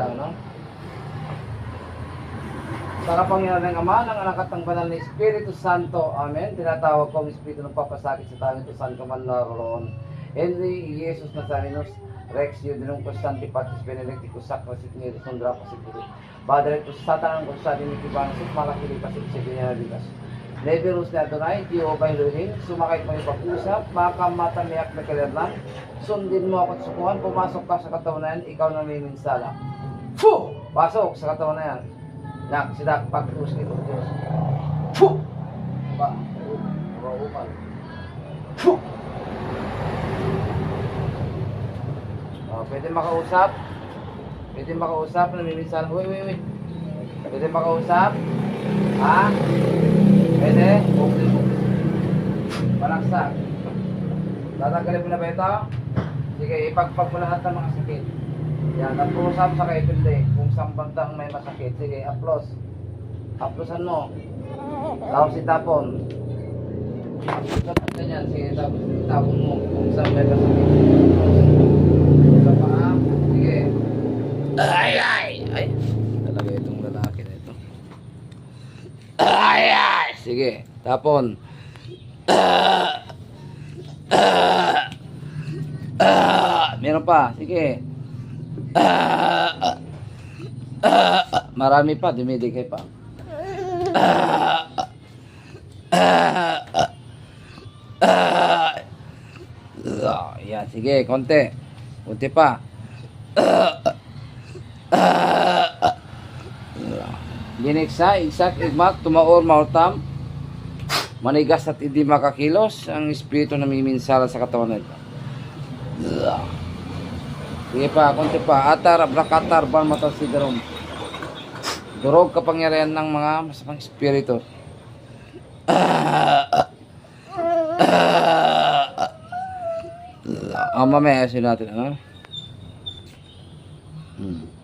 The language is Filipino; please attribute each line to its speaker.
Speaker 1: Ano? Sa kapangyarihan ng Ama, ng Anak at ng Banal na Espiritu Santo. Amen. Tinatawag ko ang Espiritu ng papasakit sa tayo ito saan ka man naroon. Henry Jesus Nazarenos, Rex Yudinum Constanti Patis Benedicticus Sacra Signitus Sondra Pasiguri. Padre to Satan ang kusa din ikibanas at malakili pasig sa binaligas. Neverus na Adonai, Jehovah Elohim, sumakay mo yung pag-usap, baka matamiyak na kalerlan, sundin mo ako at sukuhan, pumasok ka sa katawan na yan, ikaw na may minsala. Fu! Pasok sa katawan na yan. Nak, sidak, pag-us nito. Fu! Ba, rawukan. Fu! Oh, pwede makausap. Pwede makausap, namiminsala. Uy, uy, uy. Pwede makausap. Ha? Pwede? Bukli, bukli. Palaksak. Tatanggalin mo na ba ito? Sige, ipagpag mo lahat ng mga sakit. Yan, nag-usap sa kaipindi. Kung saan bandang may masakit. Sige, aplos. Aplosan mo. Tapos itapon. Tapos ganyan. Sige, tapos itapon mo. Kung saan may masakit. Sa paa. Sige. Ay, ay, ay. Talaga itong lalaki na ito. Ay, ay. Sige, tapon. Ah, ah, ah. Meron pa, sige. Ah, ah, marami pa, dumidigay pa. Ah, ah, ah. Ah, sige, konti. Konti pa. Ah, ah, Giniksa, igsak, igmak, tumaor, mautam, manigas at hindi makakilos, ang espiritu na miminsala sa katawan nito. Sige pa, konti pa. Atar, abrakatar, ban mata sigarom. Durog kapangyarihan ng mga masamang espiritu. Ah, mamaya sin natin, ano? Hmm.